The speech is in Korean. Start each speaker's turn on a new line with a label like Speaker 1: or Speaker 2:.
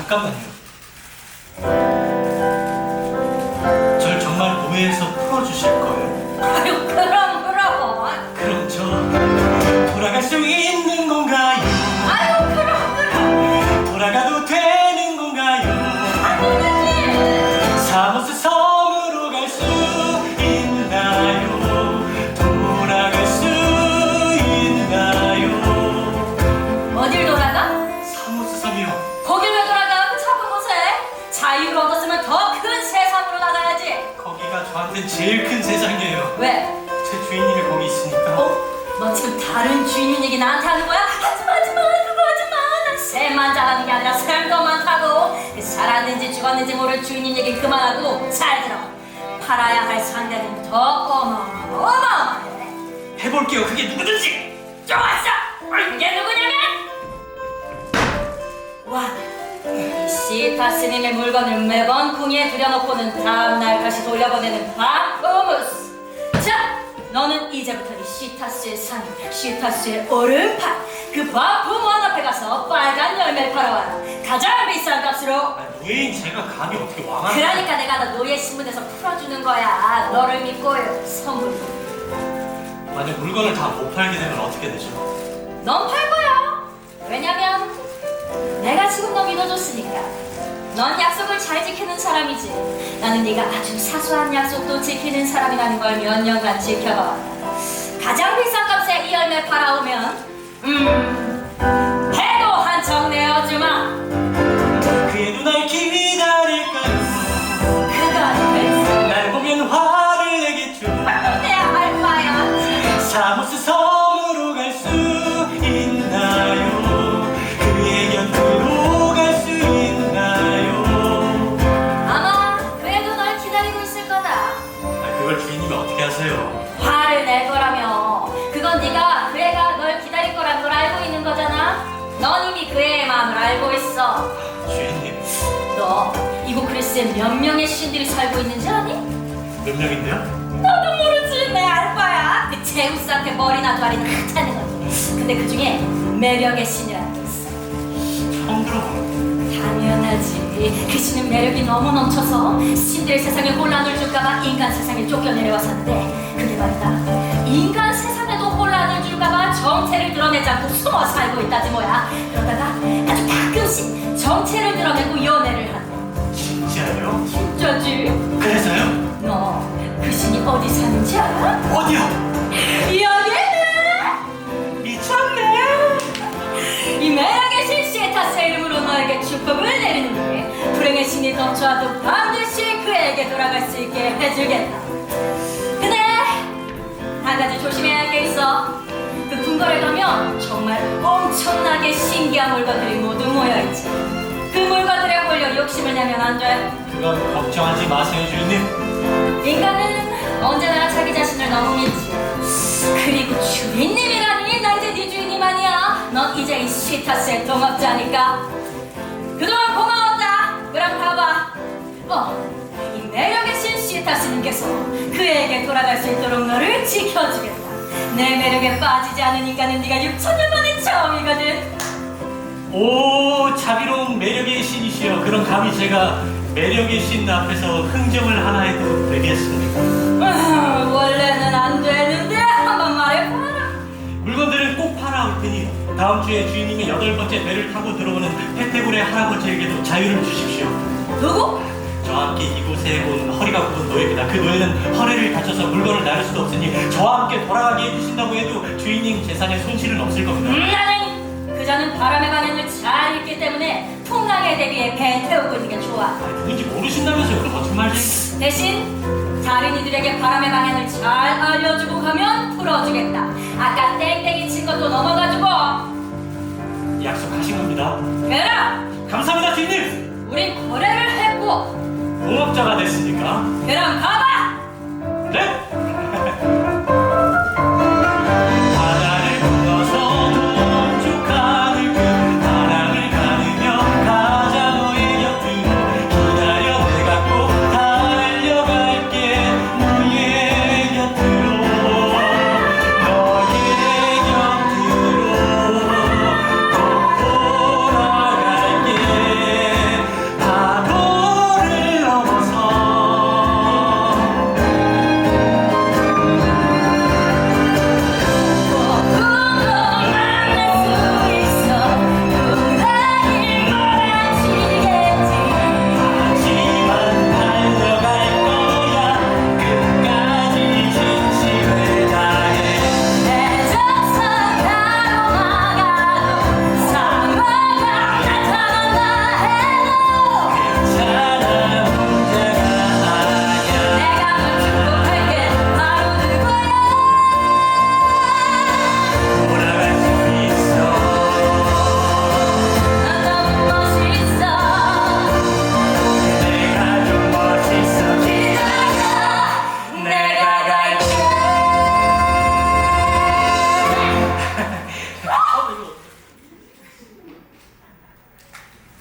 Speaker 1: 잠깐만요. 절 정말 오해해서 풀어주실 거예요?
Speaker 2: 아유 그럼 그럼
Speaker 1: 그럼 저 돌아갈 수 있는 저한텐 제일 큰 세상이에요.
Speaker 2: 왜?
Speaker 1: 제 주인님이 거기 있으니까.
Speaker 2: 어? 너 지금 다른 주인님 얘기 나한테 하는 거야? 하지마 하지마 그거 하지마 난 쇠만 잘하는 게 아니라 쇠도 많다고 그 살았는지 죽었는지 모를 주인님 얘기 그만하고 잘 들어 팔아야 할 상대는 더 어마어마해
Speaker 1: 해볼게요. 그게 누구든지.
Speaker 2: 시타스님의 물건을 매번 궁에 들여놓고는 다음날 다시 돌려보내는 바코무스 자 너는 이제부터 이 시타스의 상 시타스의 오른팔 그 바코무한 앞에 가서 빨간 열매를 팔아와라 가장 비싼 값으로
Speaker 1: 아, 노예인 제가 감히 어떻게 왕한?
Speaker 2: 그러니까 내가 너 노예 신분에서 풀어주는 거야 너를 믿고 선물
Speaker 1: 만약 물건을 다 못 팔게 되면 어떻게 되죠?
Speaker 2: 넌 팔 거야. 왜냐면 내가 지금 너 믿어줬으니까. 넌 약속을 잘 지키는 사람이지. 나는 네가 아주 사소한 약속도 지키는 사람이라는 걸 몇 년간 지켜봐왔다. 가장 비싼 값에 이 열매 팔아오면 음 배도 한청 내어주마.
Speaker 1: 그애도 날 기다릴까요?
Speaker 2: 그건 글쎄
Speaker 1: 날 보면 화를 내겠죠.
Speaker 2: 내 알바야.
Speaker 1: 사무소 섬 하세요?
Speaker 2: 화를 낼 거라며 그건 네가 그 애가 널 기다릴 거란 걸 알고 있는 거잖아 넌 이미 그 애의 마음을 알고 있어
Speaker 1: 주인님
Speaker 2: 너 이곳 그리스에 몇 명의 신들이 살고 있는지 아니?
Speaker 1: 몇 명인데요?
Speaker 2: 나도 모르지 내 알바야 그 제우스한테 머리나 두 알이 나타는 거지 근데 그 중에 매력의 신이라는 게 있어
Speaker 1: 처음 들어보는.
Speaker 2: 당연하지 그 신은 매력이 너무 넘쳐서 신들의 세상에 혼란을 줄까봐 인간 세상에 쫓겨내려왔었는데 그게 말이다 인간 세상에도 혼란을 줄까봐 정체를 드러내지 않고 숨어 살고 있다지 뭐야 그러다가 아주 가끔씩 정체를 드러내고 연애를 한대
Speaker 1: 진짜요?
Speaker 2: 진짜지
Speaker 1: 그래서요?
Speaker 2: 너 그 신이 어디 사는지 알아?
Speaker 1: 어디요?
Speaker 2: 덮쳐와도 반드시 그에게 돌아갈 수 있게 해주겠다. 근데 한 가지 조심해야 할 게 있어. 그 궁궐에 가면 정말 엄청나게 신기한 물건들이 모두 모여있지. 그 물건들에 홀려 욕심을 내면 안 돼.
Speaker 1: 그건 걱정하지 마세요, 주인님.
Speaker 2: 인간은 언제나 자기 자신을 너무 믿지. 그리고 주인님이라니 나 이제 네 주인님 아니야. 넌 이제 이 시타스의 동업자니까. 그동안 고마웠다 그럼 가봐 어 이 매력의 신 시타 스님께서 그에게 돌아갈 수 있도록 너를 지켜주겠다 내 매력에 빠지지 인간은 네가 6천년 만에 처음이거든
Speaker 1: 오, 자비로운 매력의 신이시여. 그럼 감히 제가 매력의 신 앞에서 흥정을 하나 해도 되겠습니까? 다음 주에 주인님이 여덟 번째 배를 타고 들어오는 페테골의 할아버지에게도 자유를 주십시오.
Speaker 2: 누구?
Speaker 1: 저와 함께 이곳에 온 허리가 굽은 노예입니다. 그 노예는 허리를 다쳐서 물건을 나를 수도 없으니 저와 함께 돌아가게 해주신다고 해도 주인님 재산에 손실은 없을 겁니다.
Speaker 2: 음, 나는 그자는 바람의 방향을 잘 읽기 때문에 풍랑에 대비해 배 태우고 있는 게 좋아.
Speaker 1: 아, 누군지 모르신다면서요? 거짓말쟁이.
Speaker 2: 대신 다른 이들에게 바람의 방향을 잘 알려주고 가면 풀어주겠다. 아까 땡땡이 친 것도 넘어가지고.
Speaker 1: 약속하신 겁니다.
Speaker 2: 그럼
Speaker 1: 감사합니다, 주인님.
Speaker 2: 우린 거래를 했고.
Speaker 1: 공업자가 됐으니까.
Speaker 2: 그럼 가봐.
Speaker 1: 네?